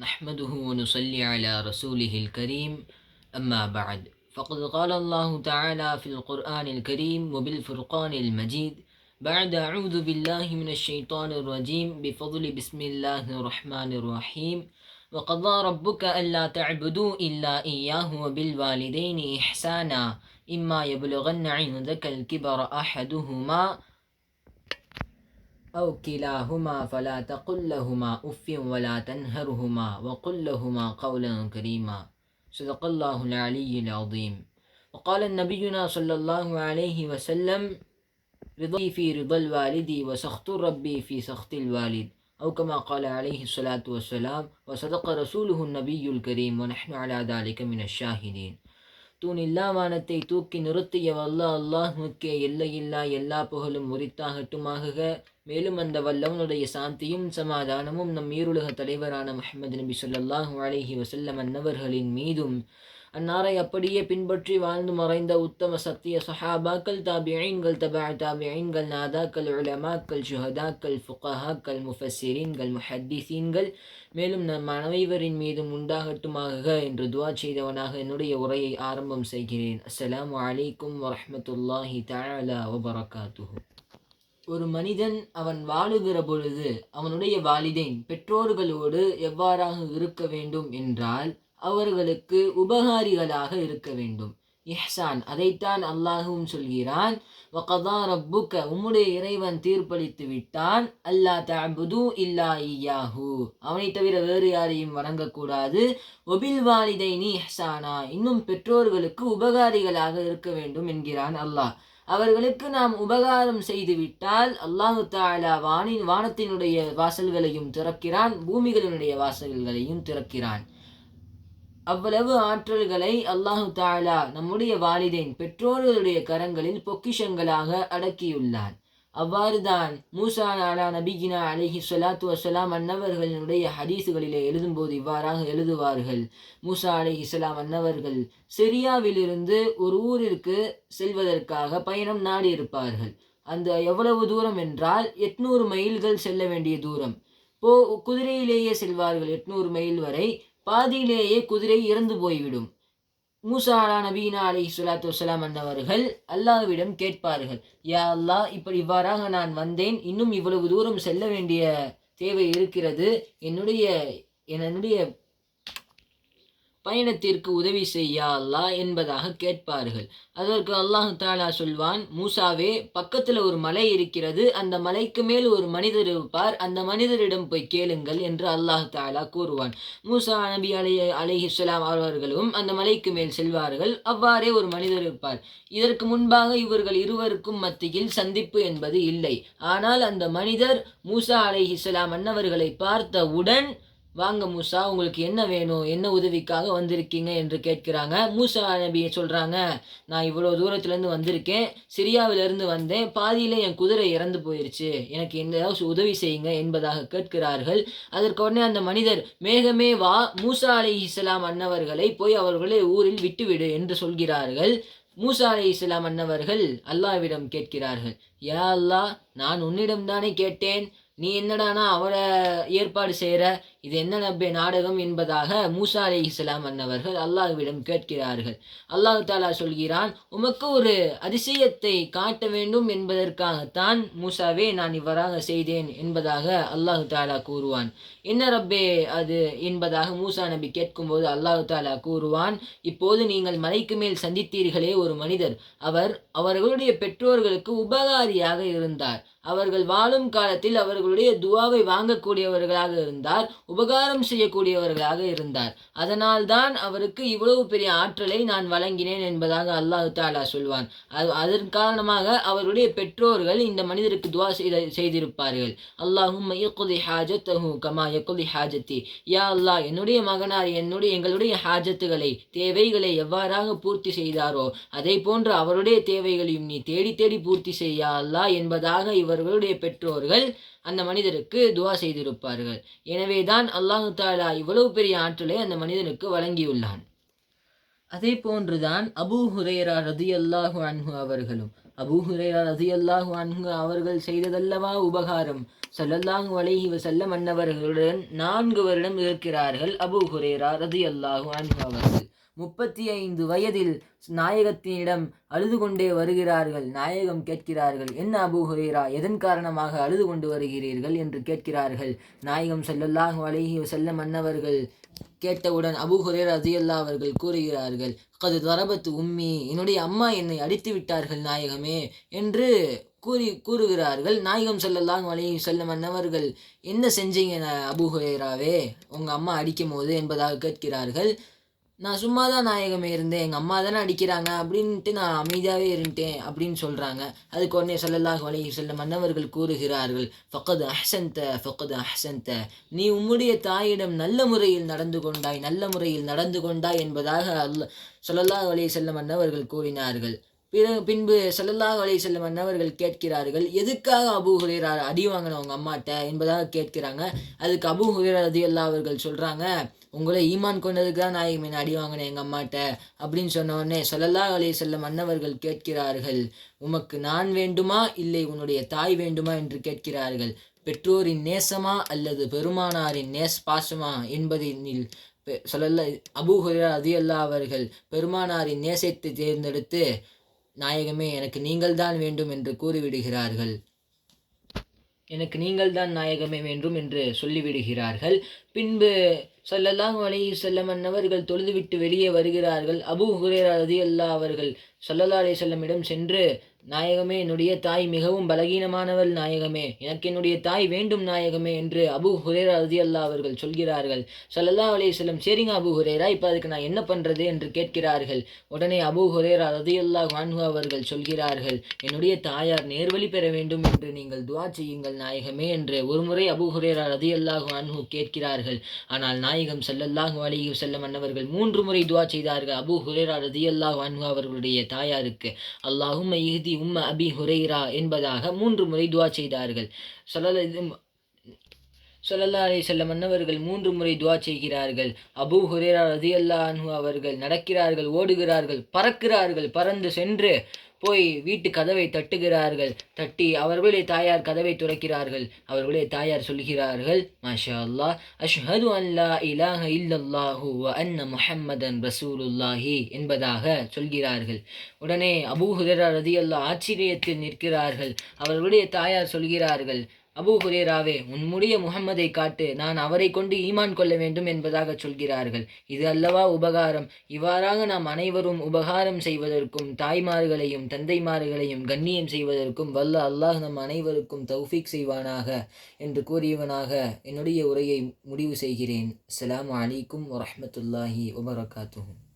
نحمده ونصلي على رسوله الكريم. أما بعد فقد قال الله تعالى في القرآن الكريم وبالفرقان المجيد بعد أعوذ بالله من الشيطان الرجيم. بفضل بسم الله الرحمن الرحيم. وقضى ربك ألا تعبدوا إلا إياه وبالوالدين إحسانا. إما يبلغن عندك الكبر أحدهما أو كلاهما فلا تقل لهما أف ولا تنهرهما وقل لهما قولا كريما. صدق الله العلي العظيم. وقال نبينا صلى الله عليه وسلم رضي في رضا الوالد وسخط ربي في سخط الوالد. أو كما قال عليه الصلاة والسلام وصدق رسوله النبي الكريم ونحن على ذلك من الشاهدين. தூண் இல்லாவானத்தை தூக்கி நிறுத்திய வல்ல அல்லாஹுக்கே எல்லையில்லா எல்லா புகழும் உரித்தாகட்டுமாக மேலும் அந்த வல்லவனுடைய சாந்தியும் சமாதானமும் நம் ஈருலக தலைவரான முஹம்மது நபி சொல்லாஹு அலஹி வசல்லம் அன்னவர்களின் மீதும் அன்னாரை அப்படியே பின்பற்றி வாழ்ந்து மறைந்த உத்தம சத்திய சஹாபாக்கள் தாபியீன்கள் தபா தாபியீன்கள் நாதாக்கள் உலமாக்கள் ஜுஹதாக்கள் ஃபுகஹாக்கள் முஃபசிரீன்கள் முஹத்தீசீன்கள் மேலும் நம் அனைவரின் மீதும் உண்டாகட்டுமாக என்று துவா செய்தவனாக என்னுடைய உரையை ஆரம்பம் செய்கிறேன். அஸ்லாம் வலைக்கும் வரமத்துல்லாஹி தஆலா வபரகாத்துஹு. ஒரு மனிதன் அவன் வாழுகிற பொழுது அவனுடைய வாலிதைன் பெற்றோர்களோடு எவ்வாறாக இருக்க வேண்டும் என்றால் அவர்களுக்கு உபகாரிகளாக இருக்க வேண்டும். இஹ்சான் அதைத்தான் அல்லாஹுவும் சொல்கிறான். வகதா ரப்புக்க உம்முடைய இறைவன் தீர்ப்பளித்து விட்டான். அல்லா தபுது இல்லா ஈயாஹு. அவனை தவிர வேறு யாரையும் வணங்கக்கூடாது. ஒபில் வாலிதைனி இஹ்சானா. இன்னும் பெற்றோர்களுக்கு உபகாரிகளாக இருக்க வேண்டும் என்கிறான் அல்லாஹ். அவர்களுக்கு நாம் உபகாரம் செய்துவிட்டால் அல்லாஹு தாலா வானின் வானத்தினுடைய வாசல்களையும் திறக்கிறான். பூமிகளினுடைய வாசல்களையும் திறக்கிறான். அவ்வளவு ஆற்றல்களை அல்லாஹு தாலா நம்முடைய வாலிதைன் பெற்றோர்களுடைய கரங்களில் பொக்கிஷங்களாக அடக்கியுள்ளார் அவ்வாறுதான் மூசா நாலா நபிகினா அலிஹி சொலாத்து வசலாம் அன்னவர்களினுடைய ஹதீசுகளிலே எழுதும்போது இவ்வாறாக எழுதுவார்கள். மூசா அலிஹி சலாம் அன்னவர்கள் சிரியாவிலிருந்து ஒரு ஊரிற்கு செல்வதற்காக பயணம் நாடி இருப்பார்கள் அந்த எவ்வளவு தூரம் என்றால் எட்நூறு மைல்கள் செல்ல வேண்டிய தூரம். போ குதிரையிலேயே செல்வார்கள் எட்நூறு மைல் வரை. பாதியிலேயே குதிரை இறந்து போய்விடும். மூசாலா நபீனா அலி சுலாத்து வலாம் அன்னவர்கள் அல்லாஹ்விடம் கேட்பார்கள் யா அல்லாஹ் இப்படி இவ்வாறாக நான் வந்தேன். இன்னும் இவ்வளவு தூரம் செல்ல வேண்டிய தேவை இருக்கிறது. என்னுடைய என்னுடைய பயணத்திற்கு உதவி செய்யா அல்லாஹ் என்பதாக கேட்பார்கள். அதற்கு அல்லாஹு தாலா சொல்வான் மூசாவே பக்கத்தில் ஒரு மலை இருக்கிறது. அந்த மலைக்கு மேல் ஒரு மனிதர் இருப்பார். அந்த மனிதரிடம் போய் கேளுங்கள் என்று அல்லாஹு தாலா கூறுவான். மூசா நபி அலி அலிஹிஸ்லாம் அவர்களும் அந்த மலைக்கு மேல் செல்வார்கள். அவ்வாறே ஒரு மனிதர் இருப்பார். இதற்கு முன்பாக இவர்கள் இருவருக்கும் மத்தியில் சந்திப்பு என்பது இல்லை. ஆனால் அந்த மனிதர் மூசா அலிஹிஸ்லாம் அன்னவர்களை பார்த்தவுடன் வாங்க மூசா உங்களுக்கு என்ன வேணும்? என்ன உதவிக்காக வந்திருக்கீங்க? என்று கேட்கிறாங்க. மூசா நபி சொல்கிறாங்க நான் இவ்வளோ தூரத்துலேருந்து வந்திருக்கேன். சிரியாவிலேருந்து வந்தேன். பாதியில் என் குதிரை இறந்து போயிருச்சு. எனக்கு எந்த ஏதாவது உதவி செய்யுங்க என்பதாக கேட்கிறார்கள். அதற்கு உடனே அந்த மனிதர் மேகமே வா மூசா அலி இஸ்லாம் அன்னவர்களை போய் அவர்களை ஊரில் விட்டுவிடு என்று சொல்கிறார்கள். மூசா அலி இஸ்லாம் அன்னவர்கள் அல்லாவிடம் கேட்கிறார்கள் யா அல்லாஹ் நான் உன்னிடம் தானே கேட்டேன். நீ என்னடானா அவரை ஏற்பாடு செய்கிற இது என்ன நப்பே நாடகம் என்பதாக மூசா அலி இஸ்லாம் அன்னவர்கள் அல்லாஹ்விடம் கேட்கிறார்கள். அல்லாஹு தாலா சொல்கிறான் உமக்கு ஒரு அதிசயத்தை காட்ட வேண்டும் என்பதற்காகத்தான் மூசாவே நான் இவ்வாறாக செய்தேன் என்பதாக அல்லாஹு தாலா கூறுவான். என்ன ரப்பே அது என்பதாக மூசா நபி கேட்கும்போது அல்லாஹு தாலா கூறுவான் இப்போது நீங்கள் மலைக்கு மேல் சந்தித்தீர்களே ஒரு மனிதர். அவர் அவர்களுடைய பெற்றோர்களுக்கு உபகாரியாக இருந்தார். அவர்கள் வாழும் காலத்தில் அவர்களுடைய துவாவை வாங்கக்கூடியவர்களாக இருந்தார். உபகாரம் செய்யக்கூடியவர்களாக இருந்தார். அதனால் தான் அவருக்கு இவ்வளவு பெரிய ஆற்றலை நான் வழங்கினேன் என்பதாக அல்லாஹு தாலா சொல்வான். அது அதன் காரணமாக அவருடைய பெற்றோர்கள் இந்த மனிதருக்கு துவா செய்த செய்திருப்பார்கள். அல்லாஹும் யக்குதி ஹாஜத்தஹு கமா யக்குதி ஹாஜத்தி. யா அல்லாஹ் என்னுடைய மகனார் என்னுடைய எங்களுடைய ஹாஜத்துகளை தேவைகளை எவ்வாறாக பூர்த்தி செய்தாரோ அதை போன்று அவருடைய தேவைகளையும் நீ தேடி தேடி பூர்த்தி செய்யா அல்லாஹ் என்பதாக இவர்களுடைய பெற்றோர்கள் அந்த மனிதருக்கு துவா செய்திருப்பார்கள். எனவேதான் அல்லாஹு தாலா இவ்வளவு பெரிய ஆற்றலை அந்த மனிதனுக்கு வழங்கியுள்ளான். அதே போன்றுதான் அபூ ஹுரேரா ரதி அல்லாஹு அன்ஹு அவர்களும். ரதி அல்லாஹ் அன்ஹு அவர்கள் செய்ததல்லவா உபகாரம். சல்லல்லாஹு அலைஹி வசல்லம் அன்னவர்களுடன் நான்கு வருடம் இருக்கிறார்கள் அபூ ஹுரேரா ரதியல்லாஹு அன்ஹு அவர்கள். முப்பத்தி ஐந்து வயதில் நாயகத்தினிடம் அழுது கொண்டே வருகிறார்கள். நாயகம் கேட்கிறார்கள் என்ன அபு ஹுரேரா எதன் காரணமாக அழுது கொண்டு வருகிறீர்கள்? என்று கேட்கிறார்கள். நாயகம் செல்லல்லாஹு அலைஹி செல்ல மன்னவர்கள் கேட்டவுடன் அபு ஹுரேரா அதியல்லா அவர்கள் கூறுகிறார்கள் கது தரபத்து உம்மி என்னுடைய அம்மா என்னை அடித்து விட்டார்கள் நாயகமே என்று கூறி கூறுகிறார்கள். நாயகம் செல்லல்லாம் வழி செல்ல மன்னவர்கள் என்ன செஞ்சீங்க அபு ஹுரேராவே? உங்கள் அம்மா அடிக்கும் போது என்பதாக கேட்கிறார்கள். நான் சும்மா தான் நாயகமே இருந்தேன் எங்கள் அம்மா தானே அடிக்கிறாங்க அப்படின்ட்டு நான் அமைதியாகவே இருந்துட்டேன் அப்படின்னு சொல்கிறாங்க அதுக்கு உடனே சொல்லலாக வலை செல்ல மன்னவர்கள் கூறுகிறார்கள் ஃபக்கது அஹ்சந்த ஃபக்கது அஹ்சந்த நீ உம்முடைய தாயிடம் நல்ல முறையில் நடந்து கொண்டாய் நல்ல முறையில் நடந்து கொண்டாய் என்பதாக அல்ல சொல்லலாக வலை செல்ல மன்னவர்கள் கூறினார்கள். பிறகு பின்பு சல்லல்லாஹ் அலி செல்ல மன்னவர்கள் கேட்கிறார்கள் எதுக்காக அபு ஹுரேரா அடி வாங்கினவங்க உங்கள் அம்மாட்ட? என்பதாக கேட்கிறாங்க. அதுக்கு அபு ஹுரேரா ரதி அல்லா அவர்கள் சொல்கிறாங்க உங்களை ஈமான் கொண்டதுக்கு தான் நான் மீன் அடி வாங்கினேன் எங்கள் அம்மாட்ட அப்படின்னு சொன்னோடனே சொல்லல்லா அலி செல்ல மன்னவர்கள் கேட்கிறார்கள் உமக்கு நான் வேண்டுமா? இல்லை உன்னுடைய தாய் வேண்டுமா? என்று கேட்கிறார்கள் பெற்றோரின் நேசமா அல்லது பெருமானாரின் நேஸ் பாசமா என்பதில் சொல்லல்ல அபு ஹுரா அதி அவர்கள் பெருமானாரின் நேசத்தை தேர்ந்தெடுத்து நாயகமே எனக்கு நீங்கள் தான் வேண்டும் என்று கூறிவிடுகிறார்கள். எனக்கு நீங்கள் தான் நாயகமே வேண்டும் என்று சொல்லிவிடுகிறார்கள். பின்பு சல்லல்லாஹ் வழி செல்லம் அன்னவர்கள் தொழுதுவிட்டு வெளியே வருகிறார்கள். அபு ஹுரேரா ரதி அல்லா அவர்கள் சல்லல்லா அலே செல்லமிடம் சென்று நாயகமே என்னுடைய தாய் மிகவும் பலகீனமானவள் நாயகமே எனக்கு என்னுடைய தாய் வேண்டும் நாயகமே என்று அபு ஹுரேரா ரதி அல்லா அவர்கள் சொல்கிறார்கள். சல்லல்லா அலே செல்லம் சரிங்க அபு ஹுரேரா இப்போ அதுக்கு நான் என்ன பண்ணுறது என்று கேட்கிறார்கள். உடனே அபு ஹுரேரா ரதி அல்லா வான்ஹு அவர்கள் சொல்கிறார்கள் என்னுடைய தாயார் நேர்வழி பெற வேண்டும் என்று நீங்கள் துவா செய்யுங்கள் நாயகமே என்று ஒருமுறை அபு ஹுரேரா ரதி அல்லாஹ் வான்ஹு கேட்கிறார்கள். ஆனால் நாயகம் செல்லல்லாஹு அலிஹி செல்லம் அன்னவர்கள் மூன்று முறை துவா செய்தார்கள். அபு ஹுரேரா ரதி அல்லாஹ் வான்ஹு அவர்களுடைய தாயாருக்கு. அல்லாஹும் இஹ்தி உம்ம அபி ஹுரேரா என்பதாக மூன்று முறை துவா செய்தார்கள். சொல்லல சொல்லல்லா அலி செல்ல மன்னவர்கள் மூன்று முறை துவா செய்கிறார்கள். அபு ஹுரேரா ரதி அல்லாஹு அவர்கள் நடக்கிறார்கள் ஓடுகிறார்கள் பறக்கிறார்கள் பறந்து சென்று போய் வீட்டு கதவை தட்டுகிறார்கள். தட்டி அவர்களுடைய தாயார் கதவை துறக்கிறார்கள். அவர்களுடைய தாயார் சொல்கிறார்கள் மாஷா அல்லாஹ் அஷ்ஹது அல்லா இலாஹ இல்லல்லாஹு அன்ன முஹம்மதன் ரசூலுல்லாஹி என்பதாக சொல்கிறார்கள். உடனே அபூஹுதரா ரதி அல்லா ஆச்சரியத்தில் நிற்கிறார்கள். அவர்களுடைய தாயார் சொல்கிறார்கள் அபு ஹுரேராவே உன்முடைய முகம்மதை காட்டு. நான் அவரை கொண்டு ஈமான் கொள்ள வேண்டும் என்பதாக சொல்கிறார்கள். இது அல்லவா உபகாரம்? இவ்வாறாக நாம் அனைவரும் உபகாரம் செய்வதற்கும் தாய்மார்களையும் தந்தைமார்களையும் கண்ணியம் செய்வதற்கும் வல்ல அல்லாஹ் நம் அனைவருக்கும் தௌஃபிக் செய்வானாக என்று கூறியவனாக என்னுடைய உரையை முடிவு செய்கிறேன். அஸ்லாம் அலிக்கும் வரமத்துல்லாஹி வபரகாத்துஹும்